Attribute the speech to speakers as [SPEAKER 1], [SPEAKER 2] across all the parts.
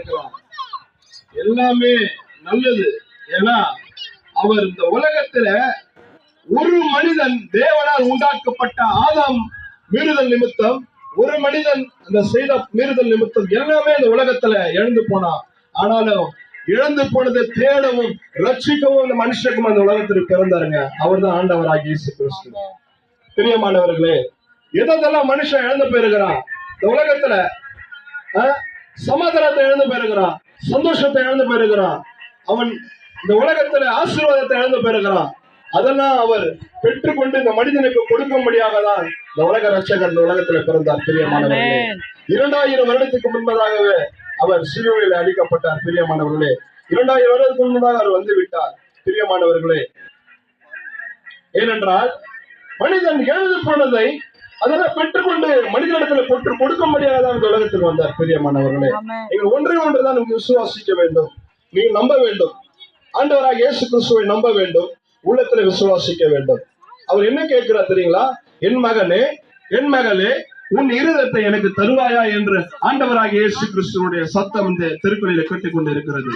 [SPEAKER 1] எடுக்கலாம் எல்லாமே நல்லது. ஏன்னா அவர் இந்த உலகத்துல ஒரு மனிதன் தேவனால் உண்டாக்கப்பட்ட ஆதாம் மீறுதல் நிமித்தம் ஒரு மனிதன் அந்த செய்த மீறுதல் நிமித்தம் எல்லாமே இந்த உலகத்துல இழந்து போனான். ஆனாலும் இழந்து போனதை தேடவும் ரட்சிக்கவும் இந்த மனுஷனுக்கும் அந்த உலகத்திற்கு பிறந்தாருங்க. அவர் தான் ஆண்டவராக இயேசு கிறிஸ்து. பிரியமானவர்களே எதெல்லாம் மனுஷன் இழந்து போயிருக்கிறான்? இந்த உலகத்துல ஆஹ், சமாதானத்தை இழந்து போயிருக்கிறான். சந்தோஷத்தை இழந்து போயிருக்கிறான். அவன் இந்த உலகத்துல ஆசீர்வாதத்தை இழந்து போயிருக்கிறான். அதெல்லாம் அவர் பெற்றுக்கொண்டு இந்த மனிதனுக்கு கொடுக்கும்படியாக தான் இந்த உலக ரட்சகர் இந்த உலகத்துல பிறந்தார் பிரியமானவர்களே. இரண்டாயிரம் வருடத்துக்கு முன்பதாகவே அவர் சிலுவையில் அடிக்கப்பட்டார் பிரியமானவர்களே. இரண்டாயிரம் வருடத்துக்கு முன்பதாக அவர் வந்து விட்டார் பிரியமானவர்களே. ஏனென்றால் மனிதன் எழுது போனதை அதெல்லாம் பெற்றுக்கொண்டு மனிதனிடத்துல கொற்று கொடுக்கும்படியாக தான் இந்த உலகத்தில் வந்தார் பிரியமானவர்களே நீங்கள் ஒன்றே ஒன்றுதான் நீங்கள் விசுவாசிக்க வேண்டும். நீங்கள் நம்ப வேண்டும். ஆண்டவராக இயேசு கிறிஸ்துவை நம்ப வேண்டும். உள்ளத்துல விசுவாசிக்க வேண்டும். அவர் என்ன கேட்கிறார் தெரியுங்களா? என் மகனே என் மகளே உன் இருதத்தை எனக்கு தருவாயா? என்று ஆண்டவராக இயேசு கிறிஸ்துவனுடைய சத்தம் இந்த திருக்குறளில கேட்டுக்கொண்டு இருக்கிறது.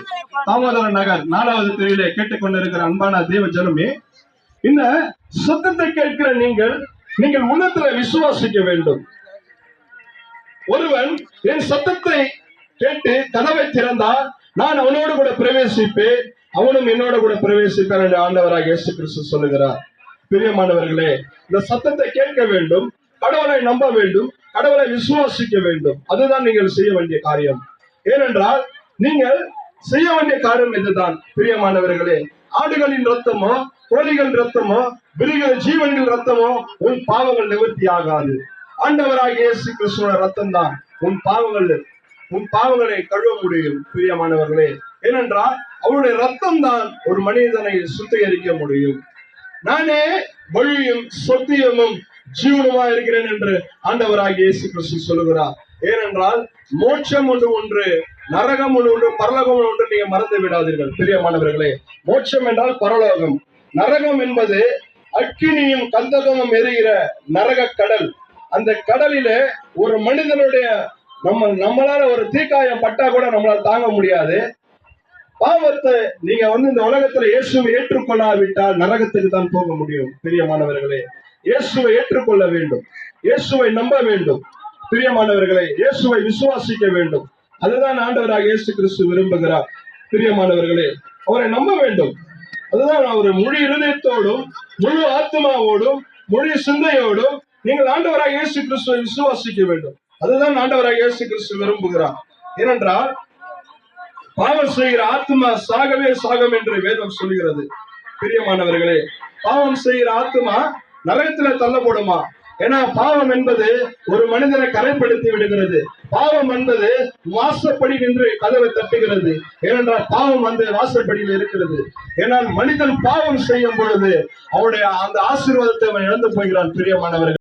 [SPEAKER 1] தாமோதர நகர் நாலாவது தெருவிலே கேட்டுக்கொண்டிருக்கிற அன்பான தேவ ஜனமே இந்த சத்தத்தை கேட்கிற நீங்கள் நீங்கள் உள்ளத்துல விசுவாசிக்க வேண்டும். ஒருவன் என் சத்தத்தை கேட்டு கதவை திறந்தால் நான் அவனோடு கூட பிரவேசிப்பேன். அவனும் என்னோட கூட பிரவேசிப்பான் என்று ஆண்டவராக இயேசு கிறிஸ்து சொல்லுகிறார். பிரியமானவர்களே இந்த சத்தத்தை கேட்க வேண்டும் கடவுளை நம்ப வேண்டும் கடவுளை விசுவாசிக்க வேண்டும். அதுதான் நீங்கள் செய்ய வேண்டிய காரியம். ஏனென்றால் நீங்கள் செய்ய வேண்டிய காரியம் இதுதான். பிரியமானவர்களே ஆடுகளின் ரத்தமோ கோழிகள் ரத்தமோ விரிகள் ஜீவன்கள் ரத்தமோ உன் பாவங்கள் நிவர்த்தி ஆகாது. ஆண்டவராக இயேசு கிறிஸ்துவோட ரத்தம் தான் உன் பாவங்கள் உன் பாவங்களை கழுவ முடியும் பிரியமானவர்களே. ஏனென்றால் அவருடைய ரத்தம் தான் ஒரு மனிதனை சுத்திகரிக்க முடியும். நானே வழியும் சொத்தியமும் ஜீவனமா இருக்கிறேன் என்று ஆண்டவராக இயேசு கிறிஸ்து சொல்லுகிறார். ஏனென்றால் மோட்சம் ஒன்று ஒன்று நரகம் ஒன்று ஒன்று பரலோகம் ஒன்று நீங்க மறந்து விடாதீர்கள். பிரியமானவர்களே மோட்சம் என்றால் பரலோகம். நரகம் என்பது அக்கினியும் கந்தகமும் எரிகிற நரக கடல். அந்த கடலிலே ஒரு மனிதனுடைய நம்ம நம்மளால ஒரு தீக்காயம் பட்டா கூட நம்மளால தாங்க முடியாது. பாவத்தை நீங்க வந்து இந்த உலகத்துல இயேசுவை ஏற்றுக்கொள்ளாவிட்டால் நரகத்துக்கு தான் போக முடியும் பிரியமானவர்களே இயேசுவை ஏற்றுக்கொள்ள வேண்டும். இயேசுவை நம்ப வேண்டும். பிரியமானவர்களே இயேசுவை விசுவாசிக்க வேண்டும். அதுதான் ஆண்டவராக இயேசு கிறிஸ்து விரும்புகிறார். பிரியமானவர்களே அவரை நம்ப வேண்டும். அதுதான் அவர் முழு இருதயத்தோடும் முழு ஆத்மாவோடும் முழு சிந்தையோடும் நீங்கள் ஆண்டவராக இயேசு கிறிஸ்துவை விசுவாசிக்க வேண்டும். அதுதான் ஆண்டவராக இயேசு கிறிஸ்து விரும்புகிறார். ஏனென்றால் பாவம் செய்கிற ஆத்மா சாகவே சாகம் என்று வேதம் சொல்கிறது பிரியமானவர்களே பாவம் செய்கிற ஆத்மா நரகத்துல தள்ளப்படுமா? ஏன்னா பாவம் என்பது ஒரு மனிதனை கரைப்படுத்தி விடுகிறது. பாவம் என்பது வாசப்படி நின்று கதவை தட்டுகிறது. ஏனென்றால் பாவம் வந்து வாசப்படியில் இருக்கிறது. ஏன்னால் மனிதன் பாவம் செய்யும் பொழுது அவனுடைய அந்த ஆசீர்வாதத்தை அவன் இழந்து போகிறான் பிரியமானவர்கள்.